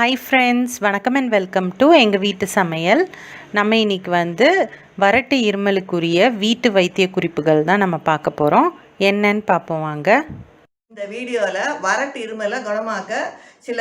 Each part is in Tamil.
ஹாய் ஃப்ரெண்ட்ஸ் வணக்கம் அண்ட் வெல்கம் டு எங்கள் வீட்டு சமையல். நம்ம இன்னைக்கு வந்து வறட்டு இருமலுக்குரிய வீட்டு வைத்திய குறிப்புகள் தான் நம்ம பார்க்க போகிறோம் என்னன்னு பார்ப்போம் வாங்க. இந்த வீடியோவில் வறட்டு இருமலை குணமாக்க சில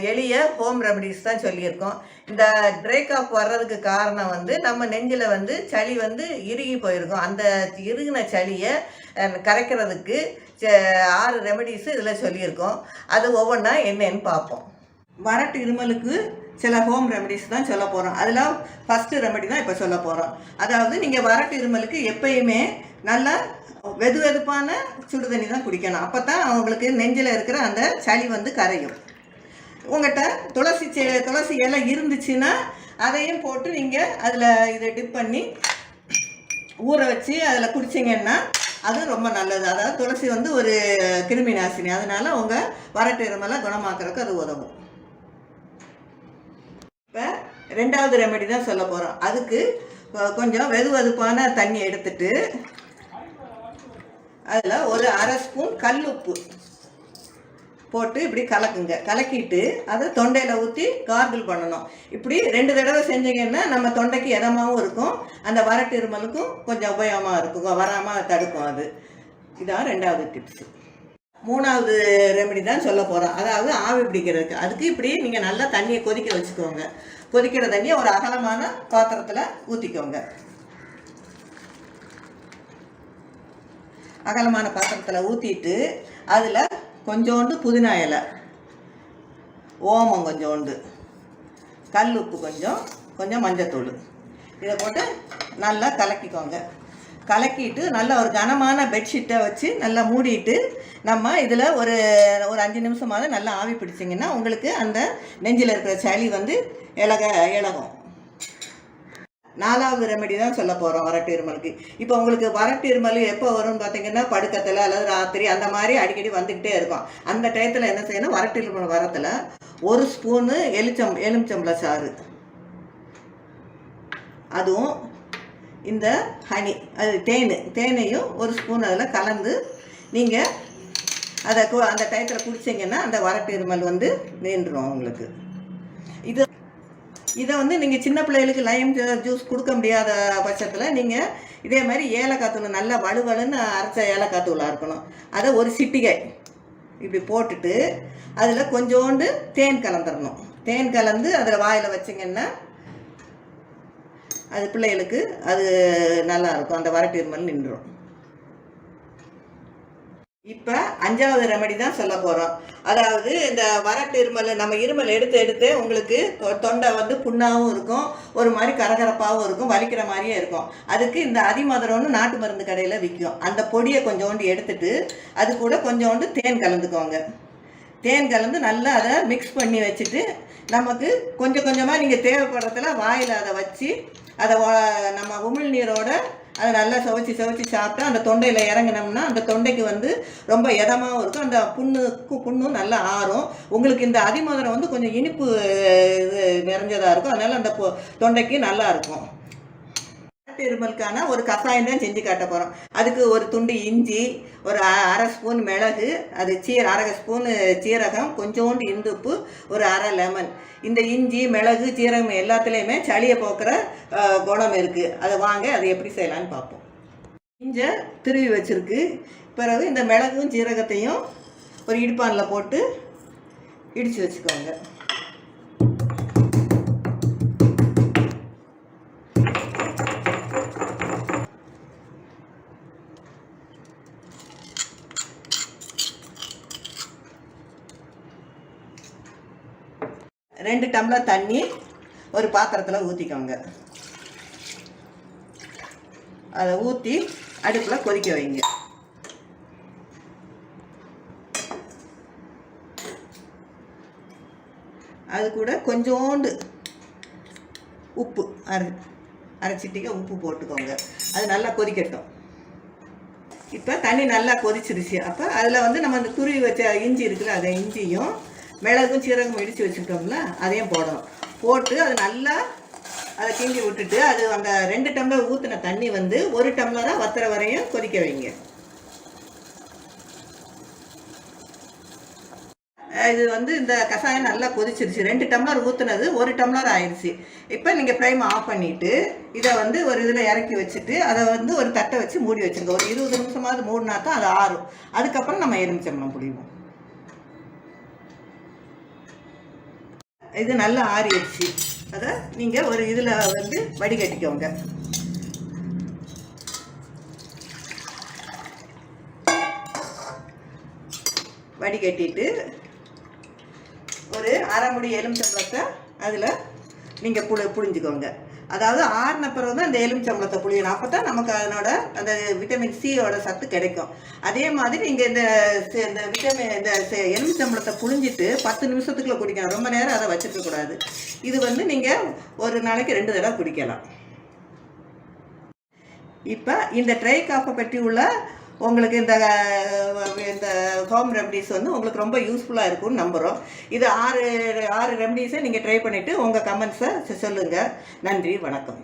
எளிய ஹோம் ரெமடிஸ் தான் சொல்லியிருக்கோம். இந்த பிரேக் ஆஃப் வர்றதுக்கு காரணம் வந்து நம்ம நெஞ்சில் வந்து சளி வந்து இறுகி போயிருக்கும். அந்த இறுகின சளியை கரைக்கிறதுக்கு ச- ஆறு ரெமடிஸ் இதில் சொல்லியிருக்கோம். அது ஒவ்வொன்றா என்னன்னு பார்ப்போம். வறட்டு இருமலுக்கு சில ஹோம் ரெமடிஸ் தான் சொல்ல போகிறோம் அதில் ஃபஸ்ட்டு ரெமடி தான் இப்போ சொல்ல போகிறோம் அதாவது நீங்கள் வறட்டு இருமலுக்கு எப்பயுமே நல்லா வெது வெதுப்பான சுடு தண்ணி தான் குடிக்கணும். அப்போ தான் அவங்களுக்கு நெஞ்சில் இருக்கிற அந்த சளி வந்து கரையும். உங்கள்கிட்ட துளசி செ துளசி இலை இருந்துச்சுன்னா அதையும் போட்டு நீங்கள் அதில் இதை டிப் பண்ணி ஊற வச்சு அதில் குடிச்சிங்கன்னா அது ரொம்ப நல்லது. அதாவது துளசி வந்து ஒரு கிருமி நாசினி. அதனால் உங்கள் வறட்டு இருமலை குணமாக்குறதுக்கு அது உதவும். ரெண்டாவது ரெமெடி தான் சொல்ல போகிறோம் அதுக்கு கொஞ்சம் வெது வெதுப்பான தண்ணி எடுத்துட்டு அதில் ஒரு அரை ஸ்பூன் கல் உப்பு போட்டு இப்படி கலக்குங்க. கலக்கிட்டு அதை தொண்டையில் ஊற்றி கார்கிள் பண்ணணும். இப்படி ரெண்டு தடவை செஞ்சீங்கன்னா நம்ம தொண்டைக்கு இதமாகவும் இருக்கும். அந்த வரட்டு இருமலுக்கும் கொஞ்சம் உபயோகமாக இருக்கும். வராமல் தடுக்கும் அது. இதான் ரெண்டாவது டிப்ஸு மூணாவது ரெமெடி தான் சொல்ல போகிறோம் அதாவது ஆவி பிடிக்கிறதுக்கு. அதுக்கு இப்படி நீங்கள் நல்லா தண்ணியை கொதிக்க வச்சுக்கோங்க. கொதிக்கிற தண்ணியை ஒரு அகலமான பாத்திரத்தில் ஊற்றிக்கோங்க அகலமான பாத்திரத்தில் ஊற்றிட்டு அதில் கொஞ்சோண்டு புதினா இலை ஓமம் கொஞ்சோண்டு கல் உப்பு கொஞ்சம் கொஞ்சம் மஞ்சத்தூள். இதை போட்டு நல்லா கலக்கிக்கோங்க. கலக்கிட்டு நல்ல ஒரு கனமான பெட்ஷீட்டை வச்சு நல்லா மூடிட்டு நம்ம இதில் ஒரு ஒரு அஞ்சு நிமிஷமாவது நல்லா ஆவி பிடிச்சிங்கன்னா உங்களுக்கு அந்த நெஞ்சில் இருக்கிற சளி வந்து இலக இலகும் நாலாவது ரெமெடி தான் சொல்ல போகிறோம் வறட்டு இருமலுக்கு. இப்போ உங்களுக்கு வறட்டு இருமல் எப்போ வரும்னு பார்த்தீங்கன்னா படுக்கத்தில் அல்லது ராத்திரி அந்த மாதிரி அடிக்கடி வந்துக்கிட்டே இருக்கும். அந்த டயத்தில் என்ன செய்யணும்? வரட்டு இருமல் வரத்தில் ஒரு ஸ்பூனு எலுச்சம் எலுமிச்சம்பளை சாறு. அதுவும் இந்த ஹனி அது தேன். தேனையும் ஒரு ஸ்பூன் அதில் கலந்து நீங்கள் அதை கு- அந்த டயத்தில் குடிச்சிங்கன்னா அந்த வறட்டு இருமல் வந்து நின்றுடும் உங்களுக்கு. இது இதை வந்து நீங்கள் சின்ன பிள்ளைகளுக்கு லைம் ஜூஸ் கொடுக்க முடியாத பட்சத்தில் நீங்கள் இதே மாதிரி ஏலக்காய் தூள் நல்லா வலுவலுன்னு அரைச்ச ஏலக்காய் தூளாக இருக்கணும். அதை ஒரு சிட்டிகை இப்படி போட்டுட்டு அதில் கொஞ்சோண்டு தேன் கலந்துடணும் தேன் கலந்து அதில் வாயில் வச்சிங்கன்னா அது பிள்ளைகளுக்கு அது நல்லா இருக்கும் அந்த வறட்டு இருமல் நின்றுடும் இப்போ அஞ்சாவது ரெமடி தான் சொல்ல போகிறோம் அதாவது இந்த வறட்டு இருமல் நம்ம இருமல் எடுத்து எடுத்து உங்களுக்கு தொ- தொண்டை வந்து புண்ணாகவும் இருக்கும் ஒரு மாதிரி கரகரப்பாகவும் இருக்கும் வலிக்கிற மாதிரியே இருக்கும். அதுக்கு இந்த அதிமதுரம்னு நாட்டு மருந்து கடையில் விற்கும் அந்த பொடியை கொஞ்சோண்டு எடுத்துட்டு அது கூட கொஞ்சோண்டு தேன் கலந்துக்கோங்க. தேன் கலந்து நல்லா அதை மிக்ஸ் பண்ணி வச்சுட்டு நமக்கு கொஞ்சம் கொஞ்சமாக நீங்கள் தேவைப்படுறதுல வாயில் அதை வச்சு அதை நம்ம உமிழ் நீரோட அதை நல்லா சுவைச்சி சுவைச்சி சாப்பிட்டா அந்த தொண்டையில் இறங்குனோம்னா அந்த தொண்டைக்கு வந்து ரொம்ப இதமாகவும் இருக்கும். அந்த புண்ணுக்கு புண்ணும் நல்லா ஆறும். உங்களுக்கு இந்த அதிமதுரம் வந்து கொஞ்சம் இனிப்பு இது நிறைஞ்சதாக இருக்கும். அதனால் அந்த தொண்டைக்கு நல்லா இருக்கும். இருமலுக்கான ஒரு கஷாயம் தான் செஞ்சு காட்ட போகிறோம் அதுக்கு ஒரு துண்டு இஞ்சி ஒரு அ- அரை ஸ்பூன் மிளகு அது சீர அரை ஸ்பூன் சீரகம் கொஞ்சோண்டு இந்துப்பு ஒரு அரை லெமன். இந்த இஞ்சி மிளகு சீரகம் எல்லாத்துலேயுமே சளியை போக்குற குணம் இருக்குது அதை வாங்க அதை எப்படி செய்யலான்னு பார்ப்போம். இஞ்சை திருவி வச்சுருக்கு. பிறகு இந்த மிளகும் சீரகத்தையும் ஒரு இடுப்பானில் போட்டு இடித்து வச்சுக்கோங்க. ரெண்டு டம்ளர் தண்ணி ஒரு பாத்திரத்தில் ஊற்றிக்கோங்க அதை ஊற்றி அடுப்பில் கொதிக்க வைங்க. அது கூட கொஞ்சோண்டு உப்பு அரை அரை உப்பு போட்டுக்கோங்க. அது நல்லா கொதிக்கட்டும். இப்போ தண்ணி நல்லா கொதிச்சிருச்சு. அப்போ அதில் வந்து நம்ம அந்த துருவி வச்ச இஞ்சி இருக்குல்ல அதை இஞ்சியும் மிளகும் சீரகம் இடித்து வச்சுக்கிட்டோம்ல அதையும் போடணும். போட்டு அது நல்லா அதை கிண்டி விட்டுட்டு அது அந்த ரெண்டு டம்ளர் ஊற்றின தண்ணி வந்து ஒரு டம்ளராக வத்துற வரையும் கொதிக்க வைங்க. இது வந்து இந்த கஷாயம் நல்லா கொதிச்சிருச்சு. ரெண்டு டம்ளர் ஊற்றுனது ஒரு டம்ளர் ஆயிடுச்சு இப்போ நீங்கள் ஃப்ளைம் ஆஃப் பண்ணிவிட்டு இதை வந்து ஒரு இதில் இறக்கி வச்சுட்டு அதை வந்து ஒரு தட்டை வச்சு மூடி வச்சுருங்க. ஒரு இருபது நிமிஷமாவது மூடினா தான் அது ஆறும். அதுக்கப்புறம் நம்ம எலுமிச்சம்பழம் முடியும் இது நல்லா ஆறிடுச்சு. அதை நீங்கள் ஒரு இதில் வந்து வடிகட்டிக்கோங்க. வடிகட்டிட்டு ஒரு அரை முடி எலுமிச்சம்பழத்தை அதில் நீங்கள் புழு புழிஞ்சுக்கோங்க. அதாவது ஆறின பிறகு தான் அந்த எலுமிச்சம்பழத்தை புளியணும் அப்போ தான் நமக்கு அதனோட அந்த விட்டமின் சியோட சத்து கிடைக்கும். அதே மாதிரி நீங்கள் இந்த இந்த விட்டமின் இந்த எலுமிச்சம்பளத்தை எலுமிச்சம்பழத்தை புழிஞ்சிட்டு பத்து நிமிஷத்துக்குள்ள குடிக்கணும் ரொம்ப நேரம் அதை வச்சுருக்கக்கூடாது இது வந்து நீங்கள் ஒரு நாளைக்கு ரெண்டு தடவை குடிக்கலாம். இப்போ இந்த ட்ரை காஃபை பற்றி உள்ள உங்களுக்கு இந்த ஹோம் ரெமடிஸ் வந்து உங்களுக்கு ரொம்ப யூஸ்ஃபுல்லாக இருக்கும்னு நம்புகிறோம் இது ஆறு ஆறு ரெமடிஸை நீங்கள் ட்ரை பண்ணிவிட்டு உங்கள் கமெண்ட்ஸை சொல்லுங்கள் நன்றி வணக்கம்.